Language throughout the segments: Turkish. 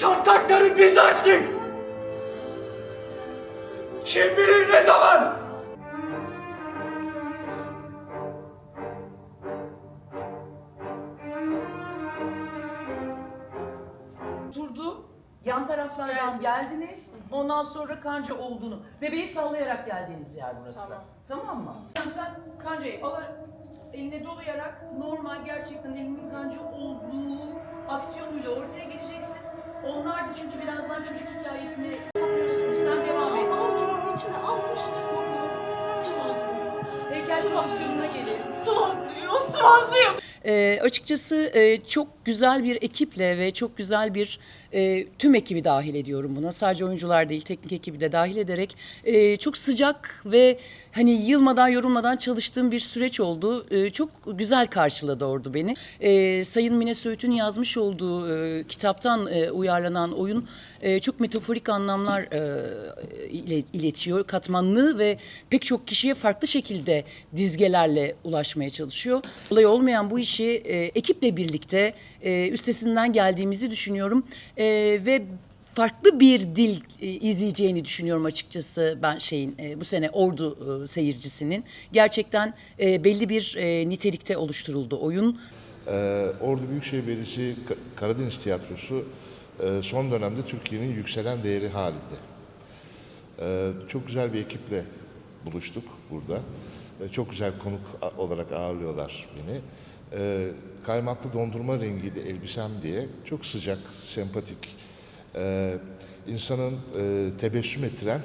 Çatlakları biz açtık. Kim bilir ne zaman? Turdu. Yan taraflardan geldiniz. Ondan sonra kanca olduğunu. Bebeği sallayarak geldiğiniz yer burası. Tamam. Tamam mı? Yani sen kancayı alarak eline dolayarak normal gerçekten elinin kanca olduğu aksiyonuyla ortaya geleceksin. Onlar da çünkü birazdan çocuk hikayesini kapıyorsunuz. Sen devam et. Avucumun içine almış. Sıvazlıyor. Heykel pozisyonuna gelin. Sıvazlıyor. Sıvazlıyor. Ee, açıkçası e, çok güzel bir ekiple ve çok güzel bir e, tüm ekibi dahil ediyorum buna. Sadece oyuncular değil, teknik ekibi de dahil ederek e, çok sıcak ve hani yılmadan yorulmadan çalıştığım bir süreç oldu. E, çok güzel karşıladı ordu beni. E, Sayın Mine Söğüt'ün yazmış olduğu e, kitaptan e, uyarlanan oyun e, çok metaforik anlamlar e, ile, iletiyor. Katmanlı ve pek çok kişiye farklı şekilde dizgelerle ulaşmaya çalışıyor. Olay olmayan bu işi e, ekiple birlikte e, üstesinden geldiğimizi düşünüyorum. E, ve farklı bir dil e, izleyeceğini düşünüyorum açıkçası ben şeyin e, bu sene Ordu e, seyircisinin. Gerçekten e, belli bir e, nitelikte oluşturuldu oyun. Ee, Ordu Büyükşehir Belediyesi Ka- Karadeniz Tiyatrosu e, son dönemde Türkiye'nin yükselen değeri halinde. Ee, Çok güzel bir ekiple buluştuk burada. Ee, Çok güzel konuk olarak ağırlıyorlar beni. Ee, Kaymaklı dondurma rengiydi elbisem diye çok sıcak, sempatik, e, insanın e, tebessüm ettiren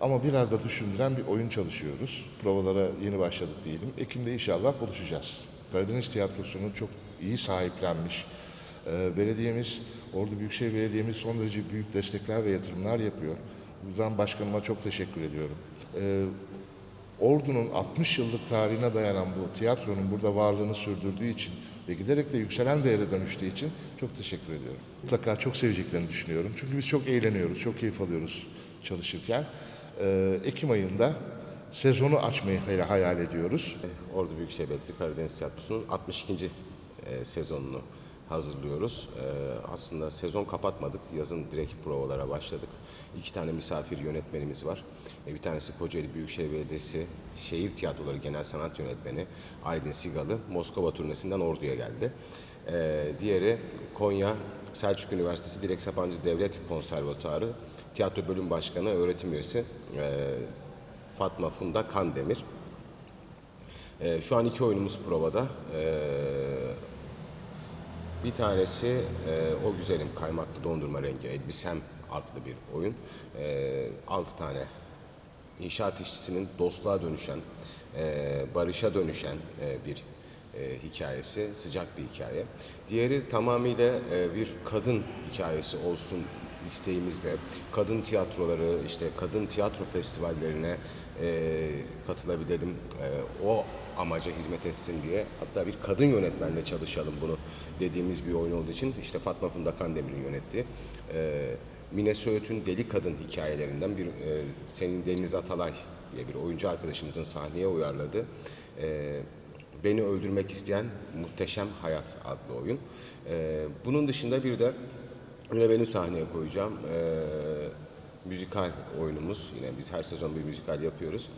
ama biraz da düşündüren bir oyun çalışıyoruz. Provalara yeni başladık diyelim. Ekim'de inşallah buluşacağız. Karadeniz Tiyatrosu'nu çok iyi sahiplenmiş. Ee, belediyemiz, Ordu Büyükşehir Belediye'miz son derece büyük destekler ve yatırımlar yapıyor. Buradan başkanıma çok teşekkür ediyorum. Ee, Ordu'nun 60 yıllık tarihine dayanan bu tiyatronun burada varlığını sürdürdüğü için ve giderek de yükselen değere dönüştüğü için çok teşekkür ediyorum. Mutlaka çok seveceklerini düşünüyorum. Çünkü biz çok eğleniyoruz, çok keyif alıyoruz çalışırken. Ee, Ekim ayında sezonu açmayı hay- hayal ediyoruz. Ordu Büyükşehir Belediyesi Karadeniz Tiyatrosu'nun 62. e, sezonunu hazırlıyoruz. E, aslında sezon kapatmadık. Yazın direkt provalara başladık. İki tane misafir yönetmenimiz var. E, bir tanesi Kocaeli Büyükşehir Belediyesi Şehir Tiyatroları Genel Sanat Yönetmeni Aydın Sigalı Moskova turnesinden Ordu'ya geldi. E, diğeri Konya Selçuk Üniversitesi Dilek Sabancı Devlet Konservatuarı Tiyatro Bölüm Başkanı, öğretim üyesi e, Fatma Funda Kandemir. Ee, şu an iki oyunumuz provada. Ee, bir tanesi e, O Güzelim Kaymaklı Dondurma Rengi Elbisem adlı bir oyun. Ee, altı tane inşaat işçisinin dostluğa dönüşen, e, barışa dönüşen e, bir e, hikayesi, sıcak bir hikaye. Diğeri tamamıyla e, bir kadın hikayesi olsun isteğimizle. Kadın tiyatroları, işte kadın tiyatro festivallerine e, katılabilelim, e, o amaca hizmet etsin diye. Hatta bir kadın yönetmenle çalışalım bunu dediğimiz bir oyun olduğu için. İşte Fatma Funda Kandemir'in yönettiği e, Mine Söğüt'ün Deli Kadın hikayelerinden bir e, senin Deniz Atalay diye bir oyuncu arkadaşımızın sahneye uyarladığı e, Beni Öldürmek İsteyen Muhteşem Hayat adlı oyun. E, bunun dışında bir de yine benim sahneye koyacağım e, müzikal oyunumuz. Yine biz her sezon bir müzikal yapıyoruz.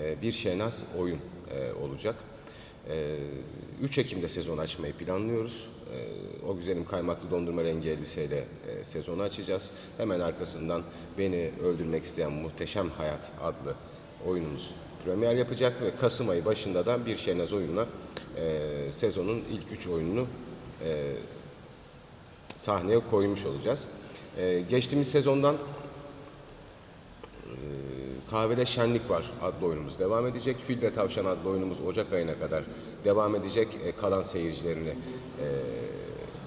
E, bir Şehnaz oyun e, olacak. E, 3 Ekim'de sezon açmayı planlıyoruz. E, o güzelim kaymaklı dondurma rengi elbiseyle e, sezonu açacağız. Hemen arkasından Beni Öldürmek İsteyen Muhteşem Hayat adlı oyunumuz premier yapacak ve Kasım ayı başında da bir Şehnaz oyununa e, sezonun ilk üç oyununu e, sahneye koymuş olacağız. Geçtiğimiz sezondan Kahvede Şenlik var adlı oyunumuz devam edecek. Fil ve Tavşan adlı oyunumuz Ocak ayına kadar devam edecek. E, kalan seyircilerini e,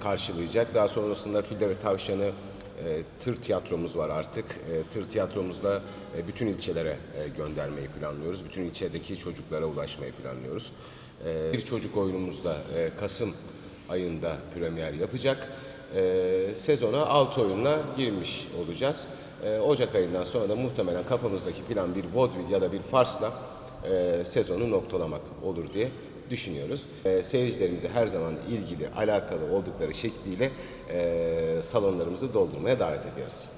karşılayacak. Daha sonrasında Fil ve Tavşan'ı e, tır tiyatromuz var artık. E, tır tiyatromuzla e, bütün ilçelere e, göndermeyi planlıyoruz. Bütün ilçedeki çocuklara ulaşmayı planlıyoruz. E, bir çocuk oyunumuz da e, Kasım ayında premier yapacak. E, sezona 6 oyunla girmiş olacağız. Ee, Ocak ayından sonra da muhtemelen kafamızdaki plan bir vaudeville ya da bir farsla e, sezonu noktalamak olur diye düşünüyoruz. E, Seyircilerimizi her zaman ilgili, alakalı oldukları şekliyle e, salonlarımızı doldurmaya davet ediyoruz.